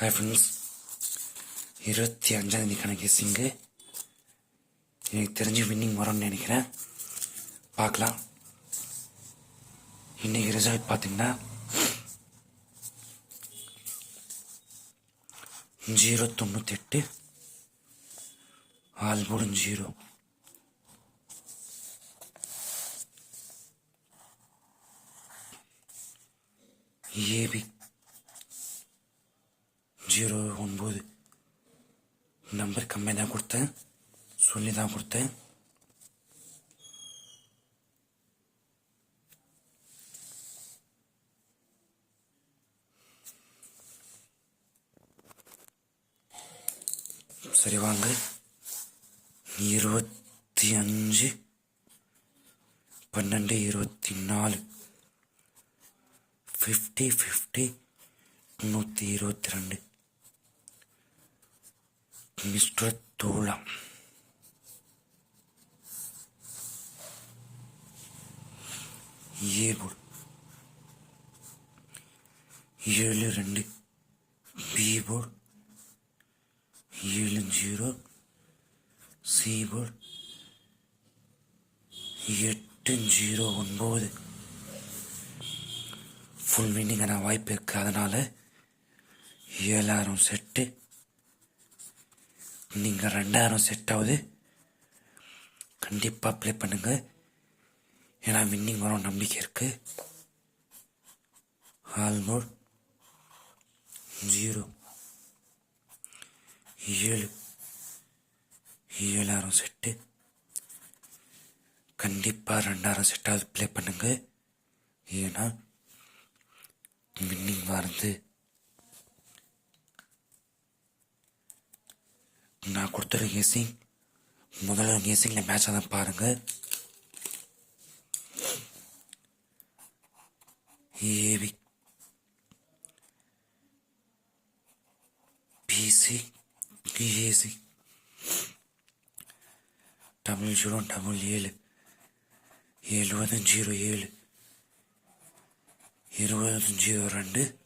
Hi friends இருபத்தி அஞ்சாந்தேதி கணக்கு கெஸ்ஸிங்கு எனக்கு தெரிஞ்சு வின்னிங் வரும்னு நினைக்கிறேன். பார்க்கலாம். இன்றைக்கி ரிசல்ட் பார்த்தீங்கன்னா ஜீரோ தொண்ணூத்தெட்டு ஆல்போர்டும் ஜீரோ ஏபி ஜீரோ ஒன்பது. நம்பர் கம்மியாக தான் கொடுத்தேன். சொல்லி தான் கொடுத்தேன். சரி வாங்க. இருபத்தி அஞ்சு பன்னெண்டு இருபத்தி நாலு ஃபிஃப்டி ஃபிஃப்டி நூற்றி இருபத்தி ரெண்டு மிஸ்டர் தோழா ஏ போர்டு ஏழு ரெண்டு பி போர்டு ஏழு ஜீரோ சி போர்டு எட்டு ஜீரோ ஒன்பது. ஃபுல் மீனிங்கான வாய்ப்பு இருக்கு. அதனால் ஏழாயிரம் செட்டு. நீங்கள் ரெண்டாயிரம் செட் ஆகுது. கண்டிப்பாக ப்ளே பண்ணுங்கள் ஏன்னா வின்னிங் வரும் நம்பிக்கை இருக்குது ஆல்மோட் ஜீரோ ஏழு. ஏழாயிரம் செட்டு கண்டிப்பாக ரெண்டாயிரம் செட்டாவது ப்ளே பண்ணுங்கள் ஏன்னா வின்னிங் வருது நான் கொடுத்துற கேசிங் முதல்ல ஏசிங்கில் மேட்ச் தான் பாருங்க. AV. BC AC double zero double ஏழு. எழுபது ஜீரோ ஏழு. இருபது ஜீரோ ரெண்டு.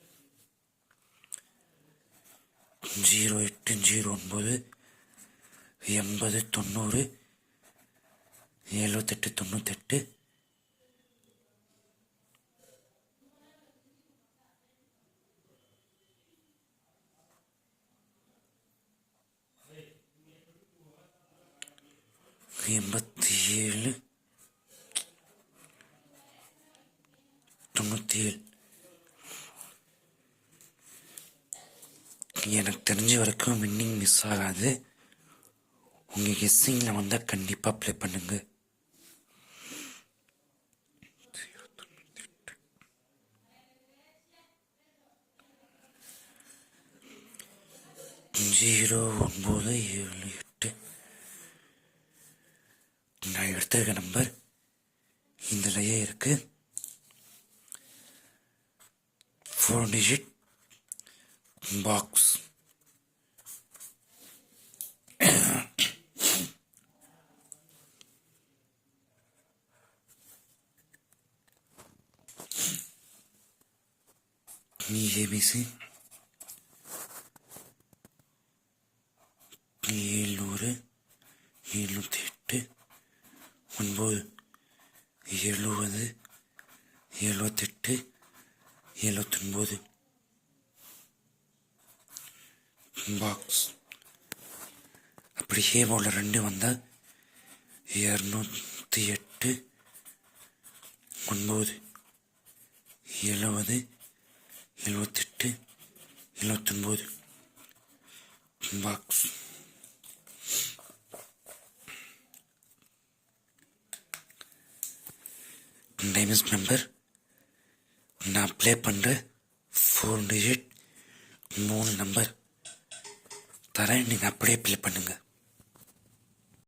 ஜீரோ எட்டு ஜீரோ ஒன்பது. எண்பது தொண்ணூறு எழுபத்தெட்டு தொண்ணூத்தெட்டு. எண்பத்தி ஏழு தொண்ணூற்றி ஏழு எனக்கு தெரிஞ்ச வரைக்கும் வின்னிங் மிஸ் ஆகாது. உங்கள் கெஸ்ஸிங்கில் வந்தால் கண்டிப்பாக ப்ளே பண்ணுங்க. ஜீரோ ஒன்பது ஏழு எட்டு. நான் எடுத்திருக்க நம்பர் இதிலேயே இருக்கு. ஃபோர் டிஜிட் பாக்ஸ் ஏபிசி ஏழ்நூறு எழுநூற்றி எட்டு ஒன்பது. எழுபது. எழுபத்தெட்டு. எழுபத்தொன்பது. பாக்ஸ் அப்படியே போல ரெண்டு வந்தால் இரநூத்தி எட்டு. ஒன்பது. எழுபது. எழுபத்தெட்டு எழுபத்தொம்போது பாக்ஸ் டைமஸ் நம்பர் நான் ப்ளே பண்ணுற ஃபோர் டிஜிட் மூணு நம்பர் தரேன் நீங்கள் அப்படியே ப்ளே பண்ணுங்கள்